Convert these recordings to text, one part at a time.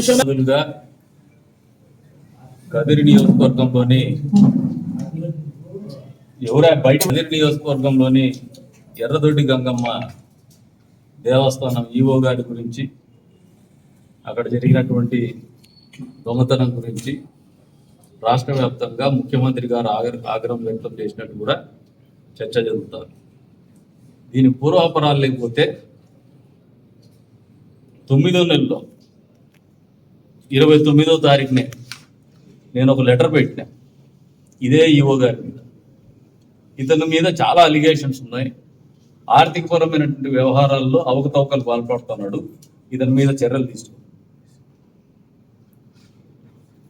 బదులుగా కదిరి నియోజకవర్గంలోని ఎవరా బయట కదిరి నియోజకవర్గంలోని ఎర్రదొడ్డి గంగమ్మ దేవస్థానం ఈవో గారి గురించి అక్కడ జరిగినటువంటి దొంగతనం గురించి రాష్ట్ర వ్యాప్తంగా ముఖ్యమంత్రి గారు ఆగ్ర ఆగ్రహం వ్యక్తం చేసినట్టు కూడా చర్చ జరుగుతారు దీని పూర్వాపరాలు లేకపోతే తొమ్మిదో నెలలో ఇరవై తొమ్మిదో తారీఖునే నేను ఒక లెటర్ పెట్టినా. ఇదే ఈవో గారి మీద. ఇతని మీద చాలా అలిగేషన్స్ ఉన్నాయి. ఆర్థికపరమైనటువంటి వ్యవహారాల్లో అవకతవకలు పాల్పడుతున్నాడు. ఇతని మీద చర్యలు తీసుకు.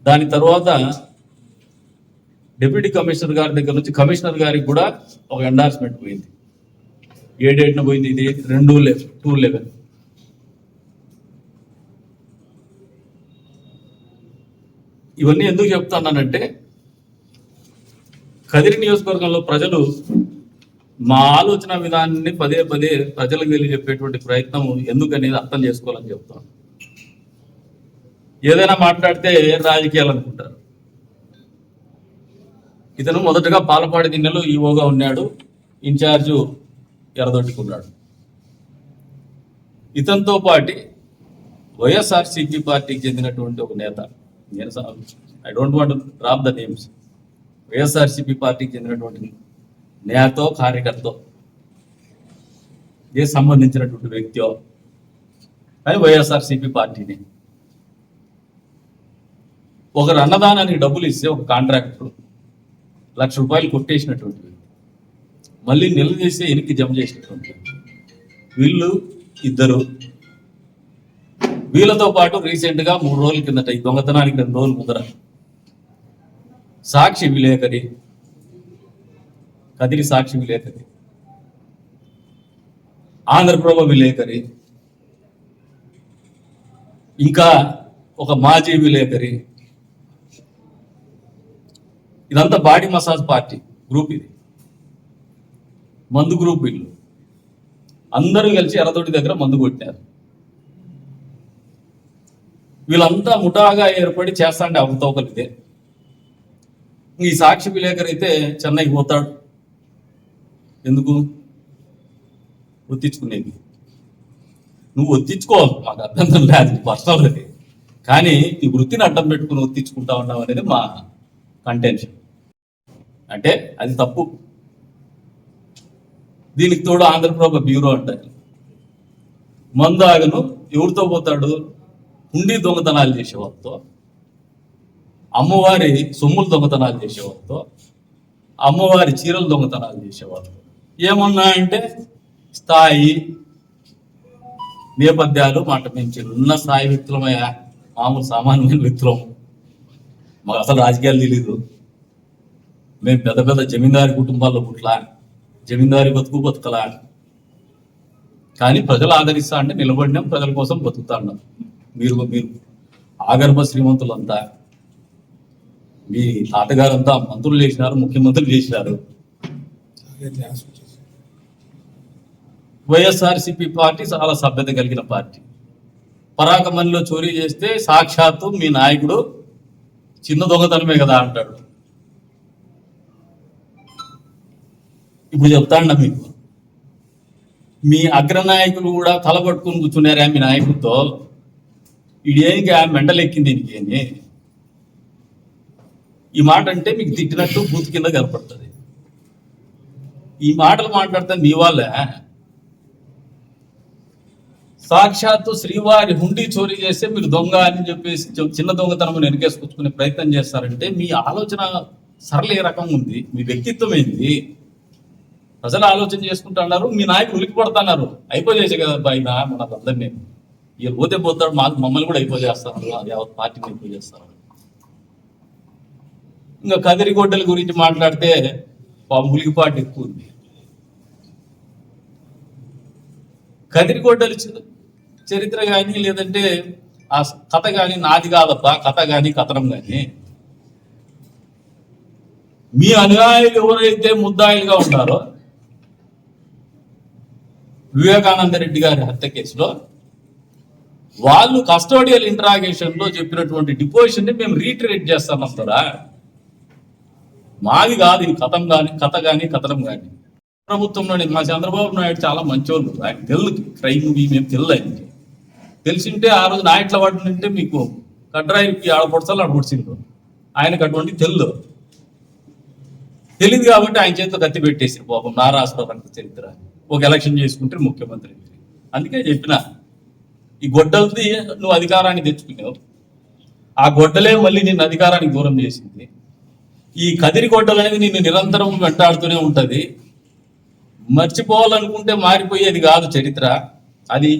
దాని తర్వాత డిప్యూటీ కమిషనర్ గారి దగ్గర నుంచి కమిషనర్ గారికి కూడా ఒక ఎండార్స్మెంట్ పోయింది. ఏ డేట్న పోయింది? ఇది రెండు లెవెన్ టూ లెవెన్. ఇవన్నీ ఎందుకు చెప్తున్నానంటే కదిరి నియోజకవర్గంలో ప్రజలు మా ఆలోచన విధానాన్ని పదే పదే ప్రజలకు తెలియజెప్పేటువంటి ప్రయత్నం ఎందుకనేది అర్థం చేసుకోవాలని చెప్తాను ఏదైనా మాట్లాడితే రాజకీయాలు అనుకుంటారు. ఇతను మొదటగా పాలపాడి దిన్నెలో ఈవోగా ఉన్నాడు ఇన్ఛార్జు ఎరదొట్టుకున్నాడు ఇతనితో పాటి వైఎస్ఆర్సీపీ పార్టీకి చెందినటువంటి ఒక నేత నేను I don't want drop the names YSRCP పార్టీకి చెందినటువంటి నేతో కార్యకర్తో ఏ సంబంధించినటువంటి వ్యక్తియో కానీ వైఎస్ఆర్సీపీ పార్టీని. ఒకరు అన్నదానానికి డబ్బులు ఇస్తే ఒక కాంట్రాక్టర్ లక్ష రూపాయలు కొట్టేసినటువంటి వ్యక్తి. మళ్ళీ చేసే ఎనికి జమ చేసినటువంటి వీళ్ళు ఇద్దరు వీళ్ళతో పాటు రీసెంట్గా మూడు రోజుల కిందట ఈ దొంగతనానికి రెండు రోజుల ముందర సాక్షి విలేకరి కదిరి సాక్షి విలేకరి ఆంధ్రప్రభ విలేకరి ఇంకా ఒక మాజీ విలేకరి. ఇదంతా బాడీ మసాజ్ పార్టీ గ్రూప్ ఇది. మందు గ్రూప్ వీళ్ళు. అందరూ కలిసి ఎర్రదొడ్డి దగ్గర మందు కొట్టారు. వీళ్ళంతా ముఠాగా ఏర్పడి చేస్తాండే అవతవకలు ఈ సాక్షి విలేకరు అయితే చెన్నైకి పోతాడు. ఎందుకు? ఒత్తించుకునేది నువ్వు ఒత్తించుకో మాకు అర్థం లేదు పర్సనల్ అది కానీ ఈ వృత్తిని అడ్డం పెట్టుకుని ఒత్తించుకుంటా ఉన్నావు అనేది మా కంటెన్షన్ అంటే అది తప్పు. దీనికి తోడు ఆంధ్రప్రభ బ్యూరో అంటారు. మందు ఆగను ఎవరితో పోతాడు? హుండీ దొంగతనాలు చేసేవాళ్ళతో అమ్మవారి సొమ్ములు దొంగతనాలు చేసేవాళ్ళతో అమ్మవారి చీరలు దొంగతనాలు చేసేవాళ్ళతో ఏమన్నా అంటే స్థాయి నేపథ్యాలు మాట పెంచి ఉన్న స్థాయి వ్యక్తులమయ్యా మామూలు సామాన్యమైన వ్యక్తులం. మాకు అసలు రాజకీయాలు తెలీదు. మేము పెద్ద పెద్ద జమీందారి కుటుంబాల్లో పుట్లా జమీందారి బతుకు బతుకలా. కానీ ప్రజలు ఆదరిస్తా అంటే నిలబడినాం ప్రజల కోసం బతుకుతా ఉన్నాం మీరు మీరు ఆగర్భ శ్రీమంతులంతా మీ తాతగారంతా మంత్రులు చేసినారు ముఖ్యమంత్రులు చేసినారు. వైఎస్ఆర్సిపి పార్టీ చాలా సభ్యత కలిగిన పార్టీ. పరాకమణిలో చోరీ చేస్తే సాక్షాత్తు మీ నాయకుడు చిన్న దొంగతనమే కదా అంటాడు. ఇప్పుడు చెప్తాండ మీకు. మీ అగ్రనాయకులు కూడా తలపట్టుకుని కూర్చున్నారా మీ నాయకుడితో. ఇదేంగా మెండలు ఎక్కింది దీనికి ఈ మాట అంటే మీకు తిట్టినట్టు బూత్ కింద కనపడుతుంది. ఈ మాటలు మాట్లాడితే మీ వాళ్ళే. సాక్షాత్తు శ్రీవారి హుండీ చోరీ చేస్తే మీరు దొంగ అని చెప్పేసి చిన్న దొంగతనం వెనకేసుకొచ్చుకునే ప్రయత్నం చేస్తారంటే మీ ఆలోచన సరళ ఏ రకం ఉంది? మీ వ్యక్తిత్వం ఏంది? ప్రజలు ఆలోచన చేసుకుంటున్నారు మీ నాయకులు ఉలికి పడుతున్నారు అయిపోయేసే కదా బాయినా మన అందరినీ ఇక పోతే పోతాడు మాకు మమ్మల్ని కూడా అయిపోజేస్తున్నారు అది యావత్ పార్టీని అయిపోజేస్తారు ఇంకా కదిరిగొడ్డల గురించి మాట్లాడితే పాపం ఎక్కువ ఉంది. కదిరిగొడ్డలి చరిత్ర కానీ లేదంటే ఆ కథ కానీ నాది కాదబ్బా కథ కానీ కథనం కానీ. మీ అనుయాయులు ఎవరైతే ముద్దాయిలుగా ఉంటారో వివేకానంద రెడ్డి గారి హత్య కేసులో వాళ్ళు కస్టోడియల్ ఇంటరాగేషన్లో చెప్పినటువంటి డిపోజిషన్ని మేము రీట్రేట్ చేస్తాం అంటారా? మాది కాదు ఇది కథం కానీ కథ కానీ కథనం కానీ. ప్రభుత్వంలో మా చంద్రబాబు నాయుడు చాలా మంచోళ్ళు. ఆయన తెలుగు క్రైమ్ మేము తెలియదు తెలిసింటే ఆ రోజు నా ఇట్లా ఉంటే మీకు కడ్రాయికి ఆడ పొడసాలు ఆయనకు అటువంటి తెల్లు తెలియదు కాబట్టి ఆయన చేతితో కత్తి పెట్టేసి పాపం నారాసుర చరిత్ర. ఒక ఎలక్షన్ చేసుకుంటే ముఖ్యమంత్రి. అందుకే చెప్పిన ఈ గొడ్డలది నువ్వు అధికారాన్ని తెచ్చుకున్నావు. ఆ గొడ్డలే మళ్ళీ నిన్ను అధికారానికి దూరం చేసింది. ఈ కదిరి గొడ్డలు అనేది నిన్ను నిరంతరం వెంటాడుతూనే ఉంటుంది. మర్చిపోవాలనుకుంటే మారిపోయేది కాదు చరిత్ర. అది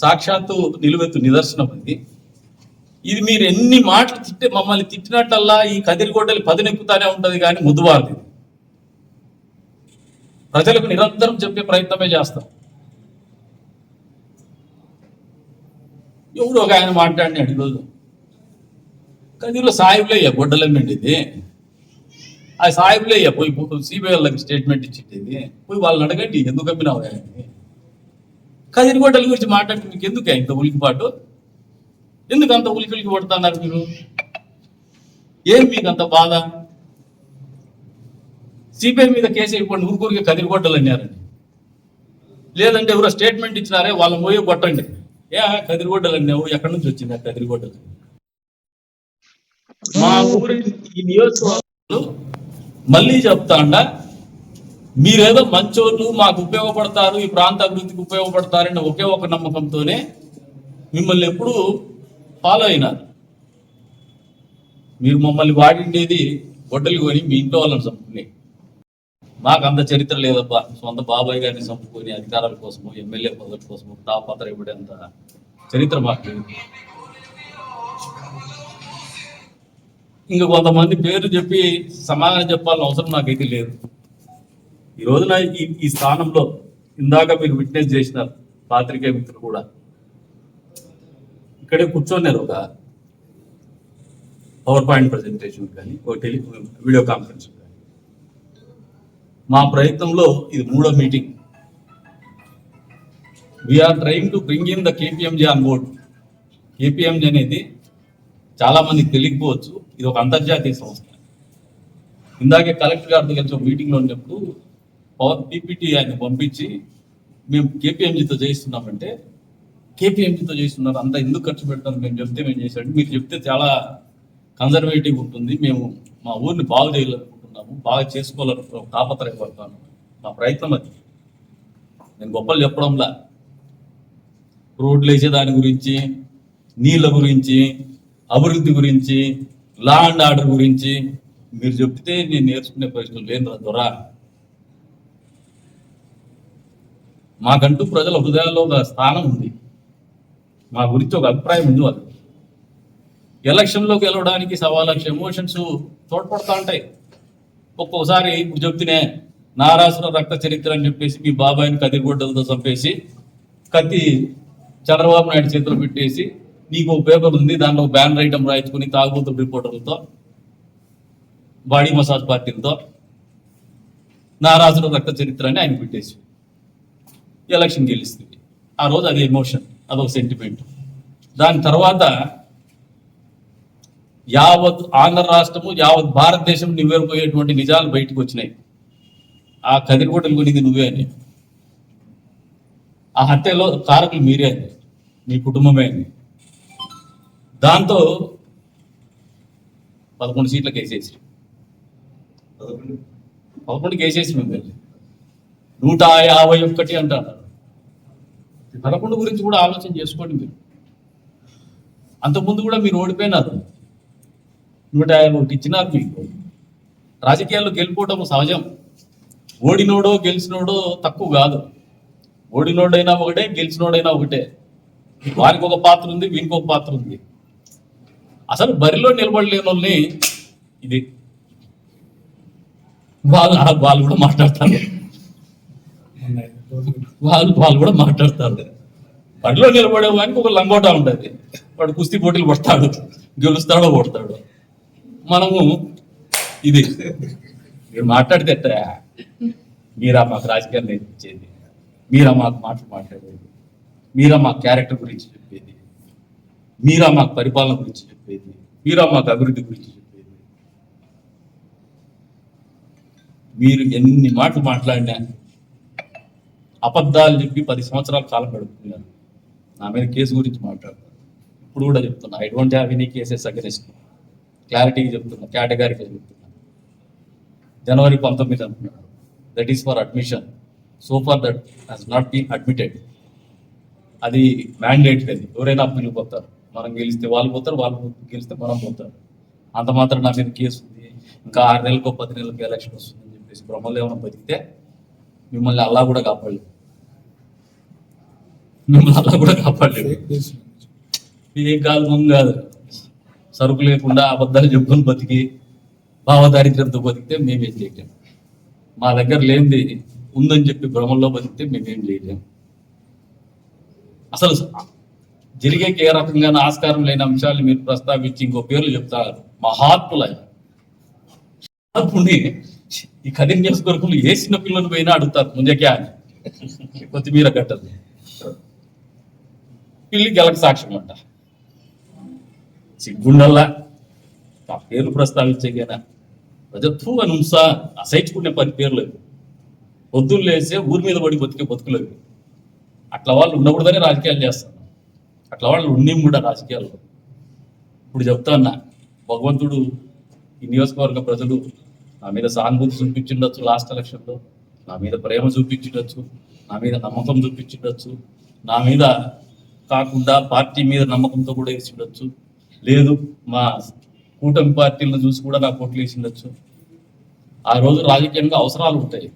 సాక్షాత్తు నిలువెత్తు నిదర్శనం అది. ఇది మీరు ఎన్ని మాటలు తిట్టే మమ్మల్ని తిట్టినట్టల్లా ఈ కదిరి గొడ్డలి పదునెక్కుతానే ఉంటుంది కానీ ముద్దువారిది ప్రజలకు నిరంతరం చెప్పే ప్రయత్నమే చేస్తాం. ఎవడు ఒక ఆయన మాట్లాడినాడు ఈరోజు కదిలో సాయిబులయ్య గొడ్డలమ్మండి ఇది ఆ సాయిబులయ్య పోయి సిబిఐ వాళ్ళకి స్టేట్మెంట్ ఇచ్చింది. పోయి వాళ్ళని అడగండి ఎందుకు అమ్మినావు ఆయన్ని కదిరి గొడ్డల గురించి మాట్లాడితే మీకు ఎందుకు ఇంత ఉలికిపాటు? ఎందుకు అంత ఉలికి ఉలికి పడుతున్నారు మీరు? ఏం మీకు అంత బాధ? సిబిఐ మీద కేసు అయిపోండి ఊరుకూరికి కదిరిగొడ్డలు అన్నారండి లేదంటే ఎవరో స్టేట్మెంట్ ఇచ్చినారే వాళ్ళని పోయి కొట్టండి. ఏ కదిరిగొడ్డలు అన్నావు ఎక్కడి నుంచి వచ్చింది ఆ కదిరిగొడ్డలు? మా ఊరి ఈ నియోజకవర్గాలు మళ్ళీ చెప్తాండా మీరేదో మంచోళ్ళు మాకు ఉపయోగపడతారు ఈ ప్రాంత అభివృద్ధికి ఉపయోగపడతారని ఒకే ఒక నమ్మకంతోనే మిమ్మల్ని ఎప్పుడు ఫాలో అయినారు. మీరు మమ్మల్ని వాడిండేది గొడ్డలు కొని మీ ఇంట్లో వాళ్ళని చంపుకుని. మాకు అంత చరిత్ర లేదబ్బా. సొంత బాబాయ్ గారిని చంపుకొని అధికారాల కోసము ఎమ్మెల్యే పదవి కోసము తాపత్ర ఇవ్వడంత చరిత్ర మాకు ఇంకా కొంతమంది పేరు చెప్పి సమాధానం చెప్పాలని అవసరం నాకైతే లేదు. ఈ రోజున ఈ ఈ స్థానంలో ఇందాక మీరు విట్నెస్ చేసినారు పాత్రికేయ మిత్రులు కూడా ఇక్కడే కూర్చోన్నారు ఒక పవర్ పాయింట్ ప్రజెంటేషన్ కానీ ఒక టెలి వీడియో కాన్ఫరెన్స్ కానీ మా ప్రయత్నంలో ఇది మూడో meeting. We're trying to bring in the KPMG on board KPMG అనేది చాలామందికి తెలియకపోవచ్చు. ఇది ఒక అంతర్జాతీయ సంస్థ. ఇందాకే కలెక్టర్ గారితో కలిసి ఒక మీటింగ్లో ఉన్నప్పుడు పవర్ పీపీటీ ఆయన పంపించి మేము కేపీఎంజీతో చేయిస్తున్నామంటే కేపీఎంజీతో చేస్తున్నారు అంత ఎందుకు ఖర్చు పెడతాను మేము చెప్తే మేము చేసాడు మీరు చెప్తే చాలా కన్జర్వేటివ్ ఉంటుంది. మేము మా ఊరిని బాగు చేయాలనుకుంటున్నాము బాగా చేసుకోవాలని తాపత్రయపడతాను. మా ప్రయత్నం అది. నేను గొప్పలు చెప్పడంలా. రోడ్లు వేసే దాని గురించి నీళ్ళ గురించి అభివృద్ధి గురించి లా అండ్ ఆర్డర్ గురించి మీరు చెప్తే నేను నేర్చుకునే ప్రశ్నలు లేని దొరా. మాకంటూ ప్రజల హృదయాల్లో ఒక స్థానం ఉంది. మా గురించి ఒక అభిప్రాయం ఉంది వాళ్ళు ఎలక్షన్లో గెలవడానికి సవా లక్ష ఎమోషన్స్ తోడ్పడతా ఉంటాయి. ఒక్కోసారి ఇప్పుడు చెప్తేనే నారాసుర రక్త చరిత్ర అని చెప్పేసి మీ బాబాయిని కదిరిగొడ్డలతో చంపేసి కత్తి చంద్రబాబు నాయుడు చేతిలో పెట్టేసి నీకు ఒక పేపర్ ఉంది దాంట్లో బ్యాన్ ఐటమ్ రాయించుకుని తాగుబోతు రిపోర్టర్లతో బాడీ మసాజ్ పార్టీలతో నారాజుల రక్త చరిత్ర అని ఆయన పెట్టేసి ఎలక్షన్ గెలుస్తుంది ఆ రోజు అది ఎమోషన్ అదొక సెంటిమెంట్. దాని తర్వాత యావత్ ఆంధ్ర రాష్ట్రము యావత్ భారతదేశం నివ్వెరపోయేటువంటి నిజాలు బయటకు వచ్చినాయి. ఆ కదిరిగొడ్డలు కొనింది నువ్వే అని. ఆ హత్యలో కారకులు మీరే అని మీ కుటుంబమే అని దాంతో పదకొండు సీట్లకు వేసేసి. పదకొండుకి వేసేసి మేము వెళ్ళి నూట యాభై ఒక్కటి అంటారు. పదకొండు గురించి కూడా ఆలోచన చేసుకోండి మీరు. అంతకుముందు కూడా మీరు ఓడిపోయినారు. నూట యాభై ఒకటి ఇచ్చినారు మీకు రాజకీయాల్లో గెలిపోవటం సహజం. ఓడినోడో గెలిచినోడో తక్కువ కాదు. ఓడినోడైనా ఒకటే గెలిచినోడైనా ఒకటే. వారికి ఒక పాత్ర ఉంది వీనికి ఒక పాత్ర ఉంది. అసలు బరిలో నిలబడలేని వాళ్ళని ఇది వాళ్ళు వాళ్ళు కూడా మాట్లాడతారు. వాళ్ళు వాళ్ళు కూడా మాట్లాడతారు. బడిలో నిలబడే వానికి ఒక లంగోటా ఉంటుంది వాడు కుస్తీ పోటీలు పడతాడు గెలుస్తాడో కొడతాడు. మనము ఇది మీరు మాట్లాడితే మీరా మాకు రాజకీయాలు నేర్పించేది మీరా మాకు మాటలు మాట్లాడేది. మీరా మా క్యారెక్టర్ గురించి చెప్పేది. మీరా మాకు పరిపాలన గురించి చెప్పేది. మీరా మాకు అభివృద్ధి గురించి చెప్పేది. మీరు ఎన్ని మాటలు మాట్లాడినా అబద్ధాలు చెప్పి పది సంవత్సరాల కాలం గడుపుతున్నారు. నా మీద కేసు గురించి మాట్లాడతారు. ఇప్పుడు కూడా చెప్తున్నా. I don't have any cases against క్లారిటీగా చెప్తున్నా కేటగారిగా చెప్తున్నా. జనవరి పంతొమ్మిది అంటున్నాడు that is for admission so for that has not been admitted అది మ్యాండేట్ అది ఎవరైనా అప్పీలు పోతారు మనం గెలిస్తే వాళ్ళు పోతారు వాళ్ళు గెలిస్తే మనం పోతారు. అంత మాత్రం నా మీద కేసు ఉంది. ఇంకా ఆరు నెలలకు పది నెలలకు ఎలక్షన్ వస్తుంది అని చెప్పేసి బ్రహ్మలు ఏమైనా బతికితే మిమ్మల్ని అల్లా కూడా కాపాడలేదు. మిమ్మల్ని అల్లా కూడా కాపాడలేదు. ఏం కాదు ముందు కాదు. సరుకు లేకుండా అబద్ధాలు చెప్పుకొని బతికి భావదారిద్ర్యంతో బతికితే మేమేం చేయలేం. మా దగ్గర లేనిది ఉందని చెప్పి భ్రమంలో బతికితే మేమేం చేయలేం. అసలు జరిగే ఏ రకంగా ఆస్కారం లేని అంశాలు మీరు ప్రస్తావించి ఇంకో పేర్లు చెప్తారు. మహాత్ముల మహాత్ముని ఈ కఠిన నియోజకవర్గంలో ఏ చిన్న పిల్లలు పోయినా అడుగుతారు ముంజకే అని. కొత్తిమీర గట్టది పిల్లి గెలక సాక్ష్యం అంటారు సిగ్గుండల్లా. ఆ పేర్లు ప్రస్తావించగేనా ప్రజత్వం అని ఉంసా అసహించుకునే పని పేర్లు లేవు పొద్దున్న లేసే ఊరి మీద పడి బతికే బతుకులేవు అట్లా వాళ్ళు ఉండకూడదని రాజకీయాలు చేస్తాను అట్లా వాళ్ళు ఉండి కూడా రాజకీయాల్లో ఇప్పుడు చెప్తా ఉన్నా భగవంతుడు ఈ నియోజకవర్గ ప్రజలు నా మీద సానుభూతి చూపించిండొచ్చు లాస్ట్ ఎలక్షన్లో. నా మీద ప్రేమ చూపించిండొచ్చు. నా మీద నమ్మకం చూపించిండొచ్చు. నా మీద కాకుండా పార్టీ మీద నమ్మకంతో కూడా వేసిండొచ్చు. లేదు మా కూటమి పార్టీలను చూసి కూడా నాకు ఓట్లు వేసిండొచ్చు ఆ రోజు రాజకీయంగా అవసరాలు ఉంటాయి.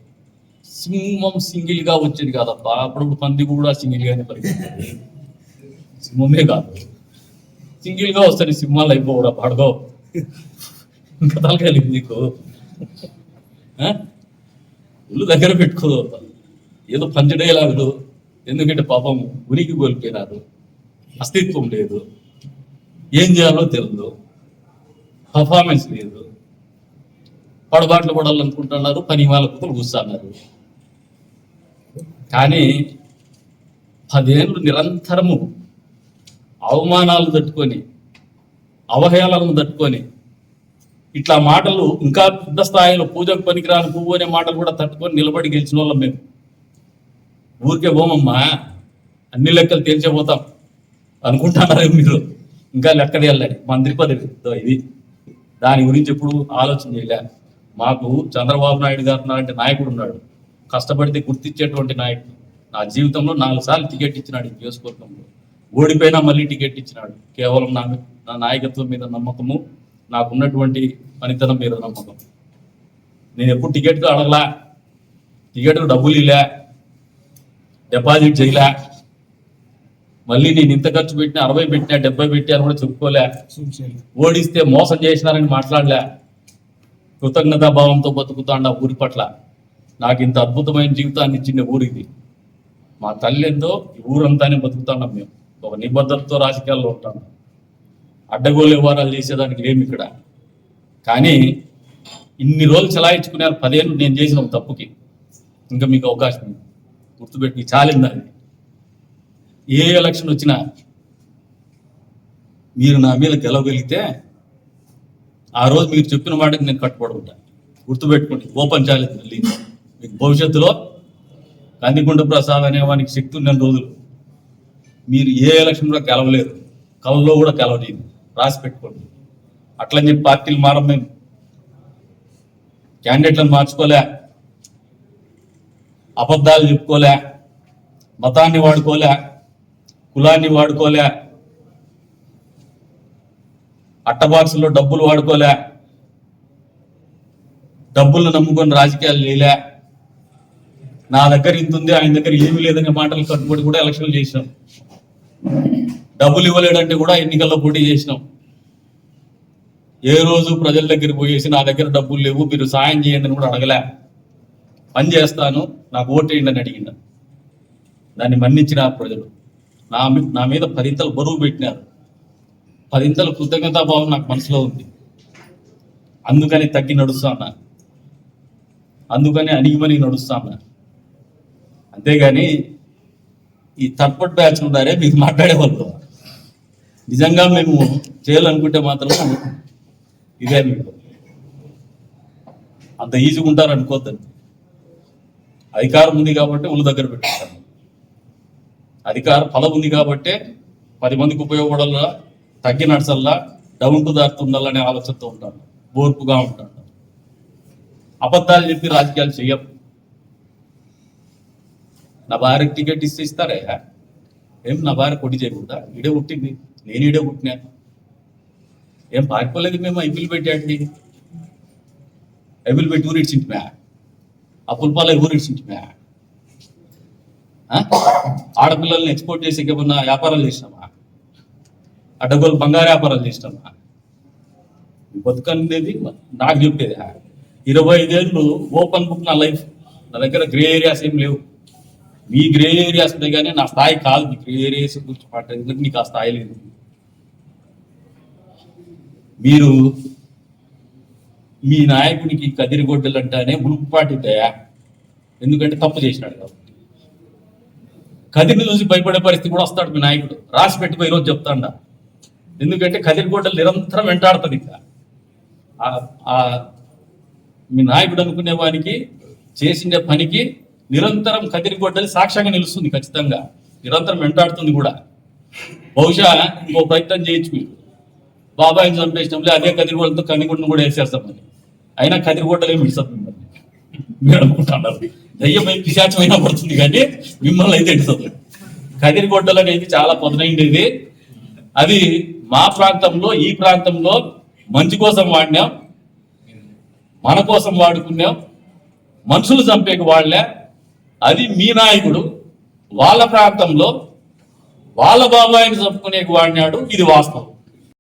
సింహం సింగిల్గా వచ్చేది కాదప్ప అప్పుడప్పుడు పంది కూడా సింగిల్ గానే పరిగెత్తుంది సింహమే కాదు. సింగిల్గా వస్తాయి సింహాలు అయిపోవడా పడదో ఇంకా తలకాయలు నీకు. ఒళ్ళు దగ్గర పెట్టుకోదు ఏదో పంచడేలాగదు ఎందుకంటే పాపం ఉనికి కోల్పోయినారు. అస్తిత్వం లేదు. ఏం చేయాలో తెలియదు. పర్ఫార్మెన్స్ లేదు. పొడబాట్లు పడాలనుకుంటున్నారు పని వాళ్ళ కుతులు కూర్చున్నారు. కానీ పదేళ్ళు నిరంతరము అవమానాలు తట్టుకొని అవహేళనలు తట్టుకొని ఇట్లా మాటలు ఇంకా పెద్ద స్థాయిలో పూజకు పనికిరాని పువ్వు అనే మాటలు కూడా తట్టుకొని నిలబడి గెలిచిన వాళ్ళం మేము. ఊరికే పోమమ్మా అన్ని లెక్కలు తేల్చబోతాం అనుకుంటున్నారు మీరు? ఇంకా లెక్క తేలని మంత్రి పదవి ఇది. దాని గురించి ఎప్పుడు ఆలోచన చేయలే. మాకు చంద్రబాబు నాయుడు గారు లాంటి నాయకుడు ఉన్నాడు. కష్టపడితే గుర్తించేటువంటి నాయకుడు. నా జీవితంలో నాలుగు సార్లు టికెట్ ఇచ్చినాడు నియోజకవర్గంలో. ఓడిపోయినా మళ్ళీ టికెట్ ఇచ్చినాడు. కేవలం నా నా నాయకత్వం మీద నమ్మకము నాకున్నటువంటి పనితనం మీద నమ్మకం. నేను ఎప్పుడు టికెట్కు అడగలా. టికెట్కు డబ్బులు ఇలా డిపాజిట్ చేయలే. మళ్ళీ నేను ఇంత ఖర్చు పెట్టినా అరవై పెట్టినా డెబ్బై పెట్టినా కూడా చెప్పుకోలే. ఓడిస్తే మోసం చేసినారని మాట్లాడలే. కృతజ్ఞతా భావంతో బతుకుతాండ ఊరి పట్ల. నాకు ఇంత అద్భుతమైన జీవితాన్ని ఇచ్చిన ఊరు ఇది. మా తల్లి ఎంతో ఈ ఊరంతానే బతుకుతున్నాం మేము. ఒక నిబద్ధతతో రాజకీయాల్లో ఉంటాం. అడ్డగోలు వ్యవహారాలు చేసేదానికి లేము ఇక్కడ. కానీ ఇన్ని రోజులు చలాయించుకున్నారు పదేళ్ళు నేను చేసిన తప్పుకి. ఇంకా మీకు అవకాశం ఉంది. గుర్తుపెట్టి చాలింది అది ఏ ఎలక్షన్ వచ్చినా మీరు నా మీద గెలవగలిగితే ఆ రోజు మీరు చెప్పిన మాటకి నేను కట్టుబడి గుర్తుపెట్టుకోండి ఓపెన్ ఛాలెంజ్ మళ్ళీ. మీకు భవిష్యత్తులో కందిగుండ ప్రసాద్ అనే వానికి శక్తి ఉన్న రోజులు. మీరు ఏ ఎలక్షన్ కూడా గెలవలేరు కళ్ళలో కూడా గెలవలేదు. రాసి పెట్టుకోండి. అట్లని చెప్పి పార్టీలు మారం మేము. క్యాండిడేట్లను మార్చుకోలే. అబద్ధాలు చెప్పుకోలే. మతాన్ని వాడుకోలే. కులాన్ని వాడుకోలే. అట్టబాక్సుల్లో డబ్బులు వాడుకోలే. డబ్బులు నమ్ముకొని రాజకీయాలు లేలే నా దగ్గర ఇంత ఉంది ఆయన దగ్గర ఏమీ లేదనే మాటలు కట్టుబడి కూడా ఎలక్షన్లు చేసినాం. డబ్బులు ఇవ్వలేడంటే కూడా ఎన్నికల్లో పోటీ చేసినాం. ఏ రోజు ప్రజల దగ్గర పోయేసి నా దగ్గర డబ్బులు లేవు మీరు సాయం చేయండి అని కూడా అడగలే. పని చేస్తాను నాకు ఓటేయండి అని అడిగిన దాన్ని మన్నించిన ప్రజలు. నా మీ- నా మీద పదింతలు బరువు పెట్టినారు. పదింతల కృతజ్ఞతాభావం నాకు మనసులో ఉంది. అందుకని తగ్గి నడుస్తాను అందుకని అణిగిమని నడుస్తాను అంతేగాని ఈ థర్డ్ బ్యాచ్ ఉన్నారే మీకు మాట్లాడేవాళ్ళు. నిజంగా మేము చేయాలనుకుంటే మాత్రం ఇదే మీకు. అంత ఈజీగా ఉంటారు అనుకోద్దండి అధికారం ఉంది కాబట్టి ఉళ్ళు దగ్గర పెట్టుకుంటాను అధికార ఫలం ఉంది కాబట్టి పది మందికి ఉపయోగపడాలా తగ్గి నడచల్లా డౌన్ టు దార్త్ ఉండాలనే ఆలోచనతో ఉంటాను ఓర్పుగా ఉంటాను అబద్ధాలు చెప్పి రాజకీయాలు చెయ్యం నా భార్యకి టికెట్ ఇస్తే ఇస్తారే? ఏం నా భార్య కొట్టి చేయకుండా ఈడే పుట్టింది. నేను ఈడే పుట్టినా. ఏం పారిపోలేదు మేము? ఐపీలు పెట్టాండి ఐపీలు పెట్టి ఊరిడ్చింటిమే ఆ పుల్పాల ఊరిడ్చింటిమే ఆడపిల్లల్ని ఎక్స్పోర్ట్ చేసి ఏమన్నా వ్యాపారాలు చేసినామా డబ్బులు బంగారు వ్యాపారాలు చేసినామా బతుకనేది నాకు చెప్పేది ఇరవై ఐదేళ్ళు ఓపెన్ బుక్ నా లైఫ్. నా దగ్గర గ్రే ఏరియాస్ ఏం లేవు. మీ గ్రే ఏరియాస్ ఉంటాయి కానీ నా స్థాయి కాదు. మీ గ్రే ఏరియాస్ గురించి మాట్లాడేందుకు నీకు ఆ స్థాయి లేదు. మీరు మీ నాయకునికి కదిరిగొడ్డలు అంటేనే మునుపుపాటి దయా ఎందుకంటే తప్పు చేసినాడు కాబట్టి. కదిరిని చూసి భయపడే పరిస్థితి కూడా వస్తాడు మీ నాయకుడు. రాసి పెట్టిపోయి ఈరోజు రోజు చెప్తాండ. ఎందుకంటే కదిరిగొడ్డలు నిరంతరం వెంటాడుతుంది ఇంకా. మీ నాయకుడు అనుకునే వానికి చేసిన పనికి నిరంతరం కదిరి కదిరిగొడ్డలి సాక్ష్యంగా నిలుస్తుంది ఖచ్చితంగా. నిరంతరం వెంటాడుతుంది కూడా. బహుశా ఇంకో ప్రయత్నం చేయొచ్చు మీరు. బాబాయిని చంపేసినప్పుడు అదే కదిరిగొడ్డలతో కనిగుడ్డను కూడా వేసేస్తామని అయినా కదిరిగొడ్డలే మిడిసదు మిమ్మల్ని మీరు అనుకుంటున్నారు. దయ్యమై పిశాచమైనా పడుతుంది కానీ మిమ్మల్ని అయితే ఎడుతుంది. కదిరిగొడ్డలు అనేది చాలా పదునైండేది అది మా ప్రాంతంలో ఈ ప్రాంతంలో మంచి కోసం వాడినాం మన కోసం వాడుకున్నాం మనుషులు చంపేకి వాళ్ళే అది మీ నాయకుడు వాళ్ళ ప్రాంతంలో వాళ్ళ బాబాయిని చంపుకునేకి వాడినాడు ఇది వాస్తవం.